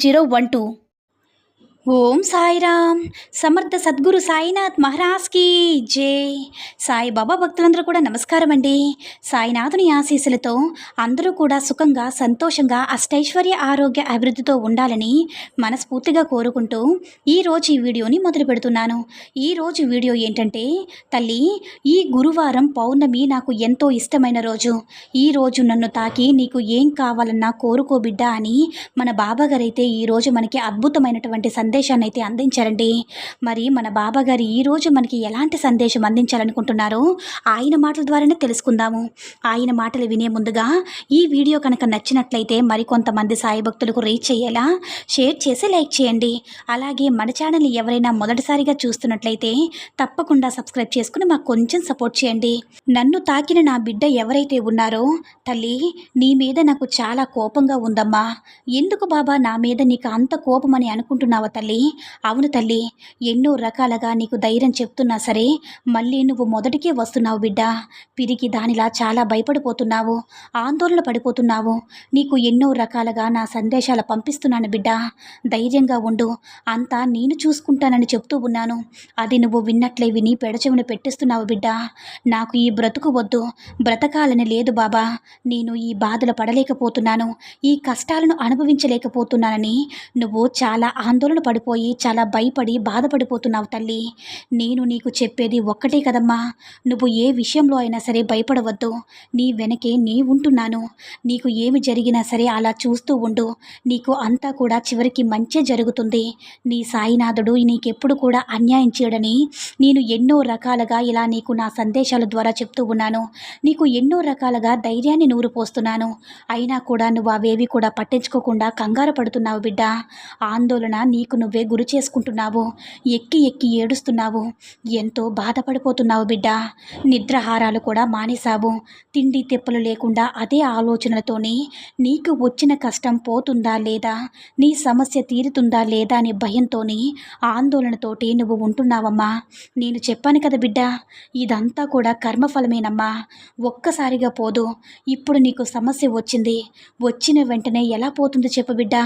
zero one two Om Sairam. Samarth Sadguru Sainath మహారాజ్కి జై. సాయి బాబా భక్తులందరూ కూడా నమస్కారం అండి. సాయినాథుని ఆశీస్సులతో అందరూ కూడా సుఖంగా సంతోషంగా అష్టైశ్వర్య ఆరోగ్య అభివృద్ధితో ఉండాలని మనస్ఫూర్తిగా కోరుకుంటూ ఈరోజు ఈ వీడియోని మొదలు పెడుతున్నాను. ఈరోజు వీడియో ఏంటంటే తల్లి ఈ గురువారం పౌర్ణమి నాకు ఎంతో ఇష్టమైన రోజు. ఈ రోజు నన్ను తాకి నీకు ఏం కావాలన్నా కోరుకో బిడ్డ అని మన బాబాగారైతే ఈరోజు మనకి అద్భుతమైనటువంటి సందేశాన్ని అయితే అందించారండి. మరి మన బాబాగారు ఈరోజు మనకి ఎలాంటి సందేశం అందించాలనుకుంటున్నారో ఆయన మాటల ద్వారానే తెలుసుకుందాము. ఆయన మాటలు వినే ముందుగా ఈ వీడియో కనుక నచ్చినట్లయితే మరికొంతమంది సాయి భక్తులకు రీచ్ అయ్యేలా షేర్ చేసి లైక్ చేయండి. అలాగే మన ఛానల్ ఎవరైనా మొదటిసారిగా చూస్తున్నట్లయితే తప్పకుండా సబ్స్క్రైబ్ చేసుకుని మాకు కొంచెం సపోర్ట్ చేయండి. నన్ను తాకిన నా బిడ్డ ఎవరైతే ఉన్నారో తల్లి నీ మీద నాకు చాలా కోపంగా ఉందమ్మా. ఎందుకు బాబా నా మీద నీకు అంత కోపమని అనుకుంటున్నావా తల్లి. అవును తల్లి. ఎన్నో రకాలుగా నీకు ధైర్యం చెప్తున్నా సరే మళ్ళీ నువ్వు మొదటికే వస్తున్నావు బిడ్డ. పిరికి దానిలా చాలా భయపడిపోతున్నావు ఆందోళన పడిపోతున్నావు. నీకు ఎన్నో రకాలుగా నా సందేశాలు పంపిస్తున్నాను బిడ్డ. ధైర్యంగా ఉండు. అంతా నేను చూసుకుంటానని చెప్తూ ఉన్నాను. అది నువ్వు విన్నట్లే విని పెడచెవిన పెట్టిస్తున్నావు బిడ్డ. నాకు ఈ బ్రతుకు వద్దు. బ్రతకాలని లేదు బాబా. నేను ఈ బాధలు పడలేకపోతున్నాను. ఈ కష్టాలను అనుభవించలేకపోతున్నానని నువ్వు చాలా ఆందోళన పడిపోయి చాలా భయపడి బాధపడిపోతున్నావు తల్లి. నేను నీకు చెప్పేది ఒక్కటే కదమ్మా. నువ్వు ఏ విషయంలో అయినా సరే భయపడవద్దు. నీ వెనకే నే ఉంటున్నాను. నీకు ఏమి జరిగినా సరే అలా చూస్తూ ఉండు. నీకు అంతా కూడా చివరికి మంచే జరుగుతుంది. నీ సాయినాథుడు నీకెప్పుడు కూడా అన్యాయం చేయడని నేను ఎన్నో రకాలుగా ఇలా నీకు నా సందేశాల ద్వారా చెప్తూ ఉన్నాను. నీకు ఎన్నో రకాలుగా ధైర్యాన్ని నూరు పోస్తున్నాను. అయినా కూడా నువ్వు అవేవి కూడా పట్టించుకోకుండా కంగారు పడుతున్నావు బిడ్డ. ఆందోళన నీకు నువ్వే గురి చేసుకుంటున్నావు ఎక్కి ఎక్కి ఏడుస్తున్నావు ఎంతో బాధపడిపోతున్నావు బిడ్డ. నిద్రహారాలు కూడా మానేశావు. తిండి తెప్పలు లేకుండా అదే ఆలోచనలతోని నీకు వచ్చిన కష్టం పోతుందా లేదా నీ సమస్య తీరుతుందా లేదా అనే భయంతోని ఆందోళనతోటి నువ్వు ఉంటున్నావమ్మా. నేను చెప్పాను కదా బిడ్డ ఇదంతా కూడా కర్మఫలమేనమ్మా. ఒక్కసారిగా పోదు ఇప్పుడు నీకు సమస్య వచ్చింది. వచ్చిన వెంటనే ఎలా పోతుందో చెప్పు బిడ్డ.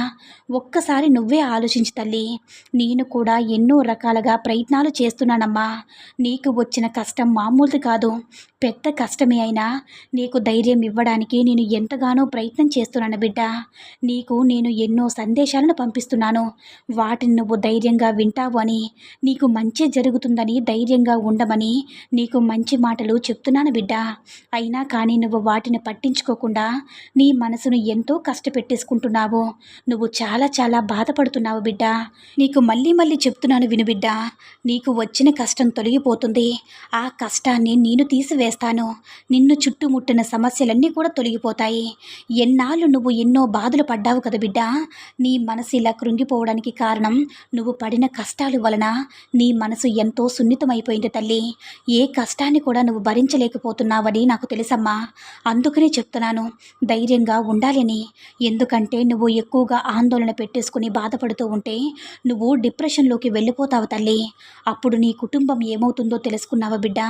ఒక్కసారి నువ్వే ఆలోచించు తల్లి. నేను కూడా ఎన్నో రకాలుగా ప్రయత్నాలు చేస్తున్నానమ్మా. నీకు వచ్చిన కష్టం మామూలుది కాదు. పెద్ద కష్టమే అయినా నీకు ధైర్యం ఇవ్వడానికి నేను ఎంతగానో ప్రయత్నం చేస్తున్నాను బిడ్డ. నీకు నేను ఎన్నో సందేశాలను పంపిస్తున్నాను. వాటిని నువ్వు ధైర్యంగా వింటావు అని నీకు మంచి జరుగుతుందని ధైర్యంగా ఉండమని నీకు మంచి మాటలు చెప్తున్నాను బిడ్డ. అయినా కానీ నువ్వు వాటిని పట్టించుకోకుండా నీ మనసును ఎంతో కష్టపెట్టేసుకుంటున్నావు. నువ్వు చాలా చాలా బాధపడుతున్నావు బిడ్డ. నీకు మళ్ళీ మళ్ళీ చెప్తున్నాను వినుబిడ్డా నీకు వచ్చిన కష్టం తొలగిపోతుంది. ఆ కష్టాన్ని నేను తీసివేస్తాను. నిన్ను చుట్టుముట్టిన సమస్యలన్నీ కూడా తొలగిపోతాయి. ఎన్నాళ్ళు నువ్వు ఎన్నో బాధలు పడ్డావు కదా బిడ్డ. నీ మనసు ఇలా కృంగిపోవడానికి కారణం నువ్వు పడిన కష్టాల వలన నీ మనసు ఎంతో సున్నితమైపోయింది తల్లి. ఏ కష్టాన్ని కూడా నువ్వు భరించలేకపోతున్నావని నాకు తెలుసమ్మా. అందుకనే చెప్తున్నాను ధైర్యంగా ఉండాలని ఎందుకంటే నువ్వు ఎక్కువగా ఆందోళన పెట్టేసుకుని బాధపడుతూ ఉంటే నువ్వు డిప్రెషన్లోకి వెళ్ళిపోతావు తల్లి. అప్పుడు నీ కుటుంబం ఏమవుతుందో తెలుసుకున్నావా బిడ్డ?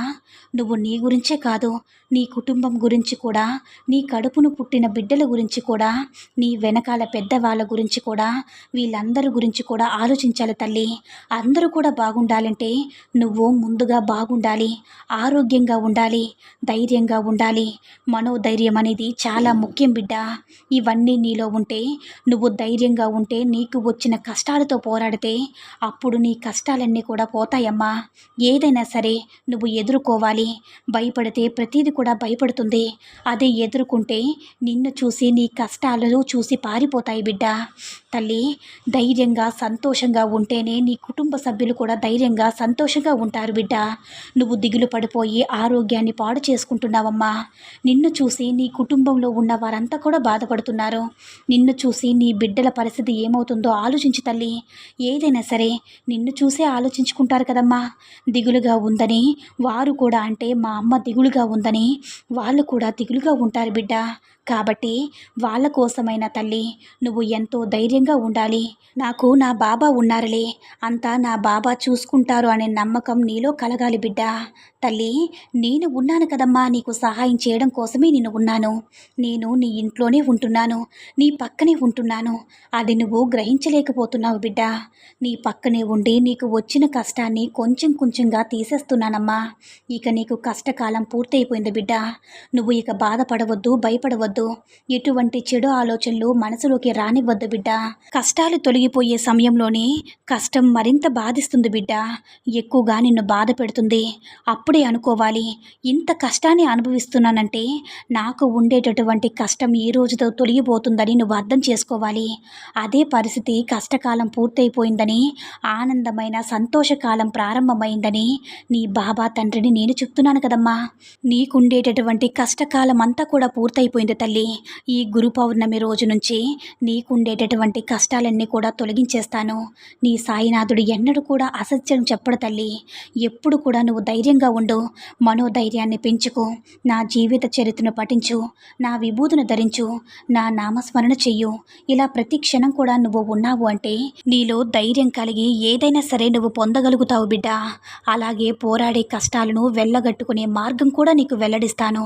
నువ్వు నీ గురించే కాదు నీ కుటుంబం గురించి కూడా నీ కడుపును పుట్టిన బిడ్డల గురించి కూడా నీ వెనకాల పెద్దవాళ్ళ గురించి కూడా వీళ్ళందరి గురించి కూడా ఆలోచించాలి తల్లి. అందరూ కూడా బాగుండాలంటే నువ్వు ముందుగా బాగుండాలి ఆరోగ్యంగా ఉండాలి ధైర్యంగా ఉండాలి. మనోధైర్యం అనేది చాలా ముఖ్యం బిడ్డ. ఇవన్నీ నీలో ఉంటే నువ్వు ధైర్యంగా ఉంటే నీకు వచ్చిన కష్టాలతో పోరాడితే అప్పుడు నీ కష్టాలన్నీ కూడా పోతాయమ్మా. ఏదైనా సరే నువ్వు ఎదుర్కోవాలి. భయపడితే ప్రతిదీ కూడా భయపడుతుంది. అదే ఎదుర్కొంటే నిన్ను చూసి నీ కష్టాలను చూసి పారిపోతాయి బిడ్డ. తల్లి ధైర్యంగా సంతోషంగా ఉంటేనే నీ కుటుంబ సభ్యులు కూడా ధైర్యంగా సంతోషంగా ఉంటారు బిడ్డ. నువ్వు దిగులు పడిపోయి ఆరోగ్యాన్ని పాడు చేసుకుంటున్నావమ్మా. నిన్ను చూసి నీ కుటుంబంలో ఉన్న వారంతా కూడా బాధపడుతున్నారు. నిన్ను చూసి నీ బిడ్డల పరిస్థితి ఏమవుతుందో ఆలోచించి తల్లి. ఏదైనా సరే నిన్ను చూసే ఆలోచించుకుంటారు కదమ్మా. దిగులుగా ఉందని వారు కూడా అంటే మా అమ్మ దిగులుగా ఉందని వాళ్ళు కూడా దిగులుగా ఉంటారు బిడ్డ. కాబట్టి వాళ్ళ కోసమైన తల్లి నువ్వు ఎంతో ధైర్యంగా ఉండాలి. నాకు నా బాబా ఉన్నారులే అంతా నా బాబా చూసుకుంటారు అనే నమ్మకం నీలో కలగాలి బిడ్డ. తల్లి నేను ఉన్నాను కదమ్మా నీకు సహాయం చేయడం కోసమే నేను ఉన్నాను. నేను నీ ఇంట్లోనే ఉంటున్నాను నీ పక్కనే ఉంటున్నాను. అది నువ్వు గ్రహించలేకపోతున్నావు బిడ్డ. నీ పక్కనే ఉండి నీకు వచ్చిన కష్టాన్ని కొంచెం కొంచెంగా తీసేస్తున్నానమ్మా. ఇక నీకు కష్టకాలం పూర్తయిపోయింది బిడ్డ. నువ్వు ఇక బాధపడవద్దు భయపడవద్దు. ఎటువంటి చెడు ఆలోచనలు మనసులోకి రానివ్వద్దు బిడ్డ. కష్టాలు తొలగిపోయే సమయంలోనే కష్టం మరింత బాధిస్తుంది బిడ్డ. ఎక్కువగా నిన్ను బాధ పెడుతుంది. అప్పుడే అనుకోవాలి ఇంత కష్టాన్ని అనుభవిస్తున్నానంటే నాకు ఉండేటటువంటి కష్టం ఈ రోజుతో తొలగిపోతుందని నువ్వు అర్థం చేసుకోవాలి. అదే పరిస్థితి కష్టకాలం పూర్తయిపోయిందని ఆనందమైన సంతోషకాలం ప్రారంభమైందని. నీ బాబా తండ్రిని నేను చెప్తున్నాను కదమ్మా. నీకుండేటటువంటి కష్టకాలం అంతా కూడా పూర్తయిపోయింది తల్లి. ఈ గురు పౌర్ణమి రోజు నుంచి నీకుండేటటువంటి కష్టాలన్నీ కూడా తొలగించేస్తాను. నీ సాయినాథుడు ఎన్నడూ కూడా అసత్యం చెప్పడు తల్లి. ఎప్పుడు కూడా నువ్వు ధైర్యంగా ఉండు. మనోధైర్యాన్ని పెంచుకో. నా జీవిత చరిత్రను పఠించు. నా విభూతిని ధరించు. నా నామస్మరణ చెయ్యు. ఇలా ప్రతి క్షణం కూడా నువ్వు ఉన్నావు అంటే నీలో ధైర్యం కలిగి ఏదైనా సరే నువ్వు పొందగలుగుతావు బిడ్డ. అలాగే పోరాడే కష్టాలను వెళ్ళగట్టుకునే మార్గం కూడా నీకు వెల్లడిస్తాను.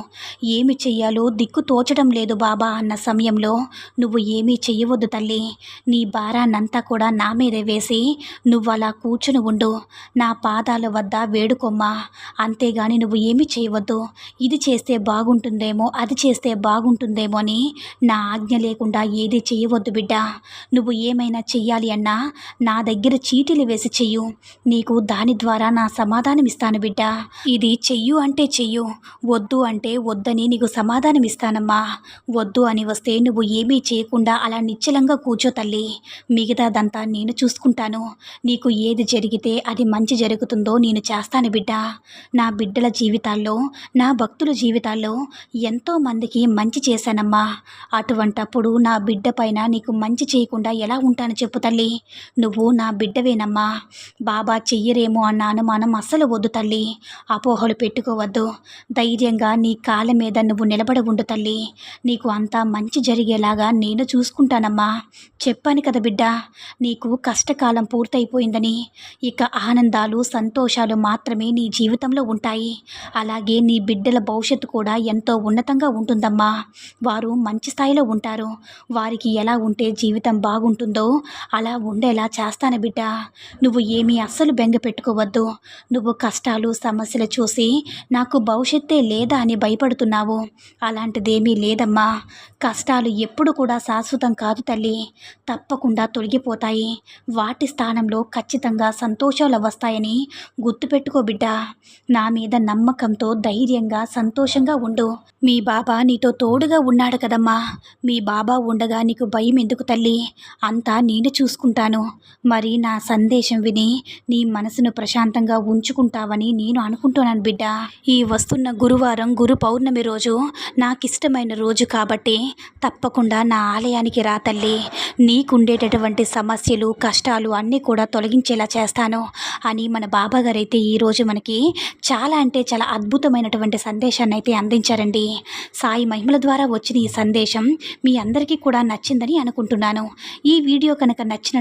ఏమి చెయ్యాలో దిక్కు తోచడం లేదు బాబా అన్న సమయంలో. నువ్వు ఏమీ చెయ్యవద్దు తల్లి. నీ భారాన్నంతా కూడా నా మీదే వేసి నువ్వు అలా కూర్చుని ఉండు. నా పాదాల వద్ద వేడుకొమ్మా. అంతేగాని నువ్వు ఏమీ చేయవద్దు ఇది చేస్తే బాగుంటుందేమో అది చేస్తే బాగుంటుందేమో అని నా ఆజ్ఞ లేకుండా ఏది చేయవద్దు బిడ్డ. నువ్వు ఏమైనా చెయ్యాలి అన్నా నా దగ్గర చీటీలు వేసి చెయ్యు. నీకు దాని ద్వారా నా సమాధానం ఇస్తాను బిడ్డ. ఇది చెయ్యు అంటే చెయ్యు. వద్దు అంటే వద్దని నీకు సమాధానం ఇస్తానమ్మా. వద్దు అని వస్తే నువ్వు ఏమీ చేయకుండా అలా నిశ్చలంగా కూర్చో తల్లి. మిగతాదంతా నేను చూసుకుంటాను. నీకు ఏది జరిగితే అది మంచి జరుగుతుందో నేను చేస్తాను బిడ్డ. నా బిడ్డల జీవితాల్లో నా భక్తుల జీవితాల్లో ఎంతో మందికి మంచి చేశానమ్మా. అటువంటప్పుడు నా బిడ్డ పైన నీకు మంచి చేయకుండా ఎలా ఉంటాను చెప్పు తల్లి. నువ్వు నా బిడ్డవేనమ్మా. బాబా చెయ్యరేమో అన్న అనుమానం అస్సలు వద్దు తల్లి. అపోహలు పెట్టుకోవద్దు. ధైర్యంగా నీ కాళ్ళ మీద నువ్వు నిలబడి ఉండు తల్లి. నీకు అంతా మంచి జరిగేలాగా నేను చూసుకుంటానమ్మా. చెప్పాను కదా బిడ్డ నీకు కష్టకాలం పూర్తయిపోయిందని. ఇక ఆనందాలు సంతోషాలు మాత్రమే నీ జీవితంలో ఉంటాయి. అలాగే నీ బిడ్డల భవిష్యత్తు కూడా ఎంతో ఉన్నతంగా ఉంటుందమ్మా. వారు మంచి స్థాయిలో ఉంటారు. వారికి ఎలా ఉంటే జీవితం బాగుంటుందో అలా ఉండేలా చేస్తాను బిడ్డ. నువ్వు ఏమీ అస్సలు బెంగ పెట్టుకోవద్దు. నువ్వు కష్టాలు సమస్యలు చూసి నాకు భవిష్యత్తే లేదా అని భయపడుతున్నావు. అలాంటిదేమీ లేదమ్మా. కష్టాలు ఎప్పుడు కూడా శాశ్వతం కాదు తల్లి. తప్పకుండా తొలగిపోతాయి. వాటి స్థానంలో ఖచ్చితంగా సంతోషాలు వస్తాయని గుర్తుపెట్టుకో బిడ్డ. నా మీద నమ్మకంతో ధైర్యంగా సంతోషంగా ఉండు. మీ బాబా నీతో తోడుగా ఉన్నాడు కదమ్మా. మీ బాబా ఉండగా నీకు భయం ఎందుకు తల్లి? అంతా నేను చూసుకుంటాను. మరి నా సందేశం విని నీ మనసును ప్రశాంతంగా ఉంచుకుంటావని నేను అనుకుంటున్నాను బిడ్డ. ఈ వస్తున్న గురువారం గురు పౌర్ణమి రోజు నాకు ఇష్టమైన రోజు కాబట్టి తప్పకుండా నా ఆలయానికి రా తల్లి. నీకుండేటటువంటి సమస్యలు కష్టాలు అన్నీ కూడా తొలగించేలా చేస్తాను అని మన బాబాగారు అయితే ఈరోజు మనకి చాలా అంటే చాలా అద్భుతమైనటువంటి సందేశాన్ని అయితే అందించారండి. సాయి మహిమల ద్వారా వచ్చిన ఈ సందేశం మీ అందరికీ కూడా నచ్చిందని అనుకుంటున్నాను. ఈ వీడియో కనుక